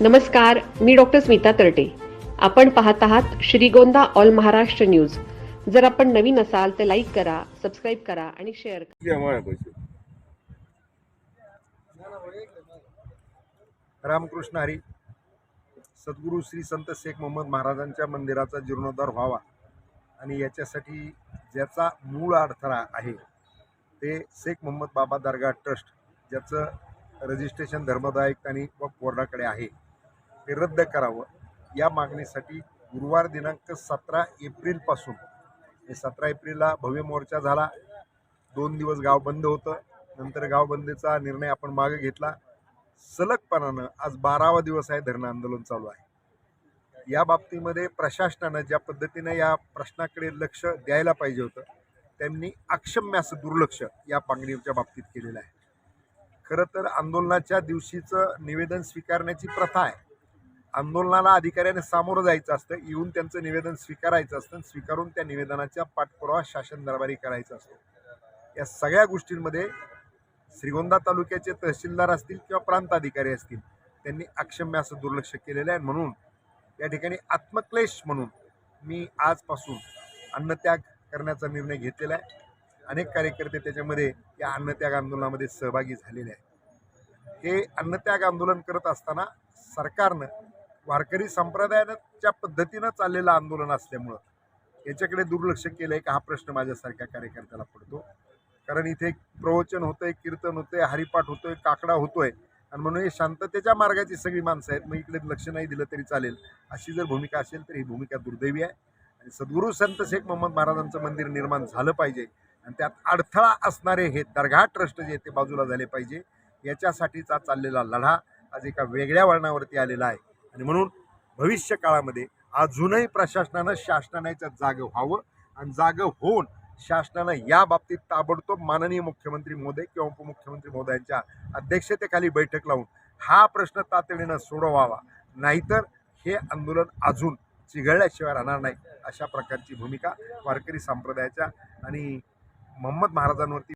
नमस्कार मी डॉक्टर स्मिता तरटे. आपण पाहत आहात श्रीगोंदा ऑल महाराष्ट्र न्यूज. जर आपण नवीन असाल तर लाईक करा सबस्क्राईब करा आणि शेअर करा. रामकृष्ण हरी. सद्गुरू श्री संत शेख मोहम्मद महाराजांच्या मंदिराचा जीर्णोद्धार व्हावा आणि याच्यासाठी ज्याचा मूळ अडथळा आहे ते शेख मोहम्मद बाबा दर्गा ट्रस्ट ज्याचं रजिस्ट्रेशन धर्मदायक आणि व बोर्डाकडे आहे. ते रद्द करावं या मागणीसाठी गुरुवार दिनांक सतरा एप्रिलपासून सतरा एप्रिलला भव्य मोर्चा झाला. दोन दिवस गाव बंद होतं. नंतर गाव बंदीचा निर्णय आपण मागे घेतला. सलगपणानं आज बारावा दिवस आहे धरणं आंदोलन चालू आहे. या बाबतीमध्ये प्रशासनानं ज्या पद्धतीनं या प्रश्नाकडे लक्ष द्यायला पाहिजे होतं त्यांनी अक्षम्य असं दुर्लक्ष या मागणीच्या बाबतीत केलेलं आहे. खरं तर आंदोलनाच्या दिवशीचं निवेदन स्वीकारण्याची प्रथा आहे. आंदोलनाला अधिकाऱ्याने सामोरं जायचं असतं. येऊन त्यांचं निवेदन स्वीकारायचं असतं. स्वीकारून त्या निवेदनाच्या पाठपुरावा शासन दरबारी करायचा असतो. या सगळ्या गोष्टींमध्ये श्रीगोंदा तालुक्याचे तहसीलदार असतील किंवा प्रांताधिकारी असतील त्यांनी अक्षम्य असं दुर्लक्ष केलेलं आहे. म्हणून या ठिकाणी आत्मक्लेश म्हणून मी आजपासून अन्नत्याग करण्याचा निर्णय घेतलेला आहे. अनेक कार्यकर्ते त्याच्यामध्ये या अन्नत्याग आंदोलनामध्ये सहभागी झालेले आहेत. हे अन्नत्याग आंदोलन करत असताना सरकारनं वारकरी संप्रदायाच्या पद्धतीनं चाललेलं आंदोलन असल्यामुळं याच्याकडे दुर्लक्ष केलं आहे का हा प्रश्न माझ्यासारख्या कार्यकर्त्याला पडतो. कारण इथे प्रवचन होतंय कीर्तन होतंय हरिपाठ होतोय काकडा होतोय. आणि म्हणून हे शांततेच्या मार्गाची सगळी माणसं आहेत. मग इकडे लक्ष नाही दिलं तरी चालेल. अशी जर भूमिका असेल तर ही भूमिका दुर्दैवी आहे. आणि सद्गुरू संत शेख मोहम्मद महाराजांचं मंदिर निर्माण झालं पाहिजे. आणि त्यात अडथळा असणारे हे दर्गा ट्रस्ट जे ते बाजूला झाले पाहिजे. याच्यासाठीचा चाललेला लढा आज एका वेगळ्या वळणावरती आलेला आहे. आणि म्हणून भविष्य काळामध्ये अजूनही प्रशासनानं शासनाच्या जागं व्हावं आणि जागं होऊन शासनानं या बाबतीत ताबडतोब माननीय मुख्यमंत्री मोदय किंवा उपमुख्यमंत्री मोदयांच्या अध्यक्षतेखाली बैठक लावून हा प्रश्न तातडीनं सोडवावा. नाहीतर हे आंदोलन अजून चिघळल्याशिवाय राहणार नाही अशा प्रकारची भूमिका वारकरी संप्रदायाच्या आणि मोहम्मद महाराजांवरती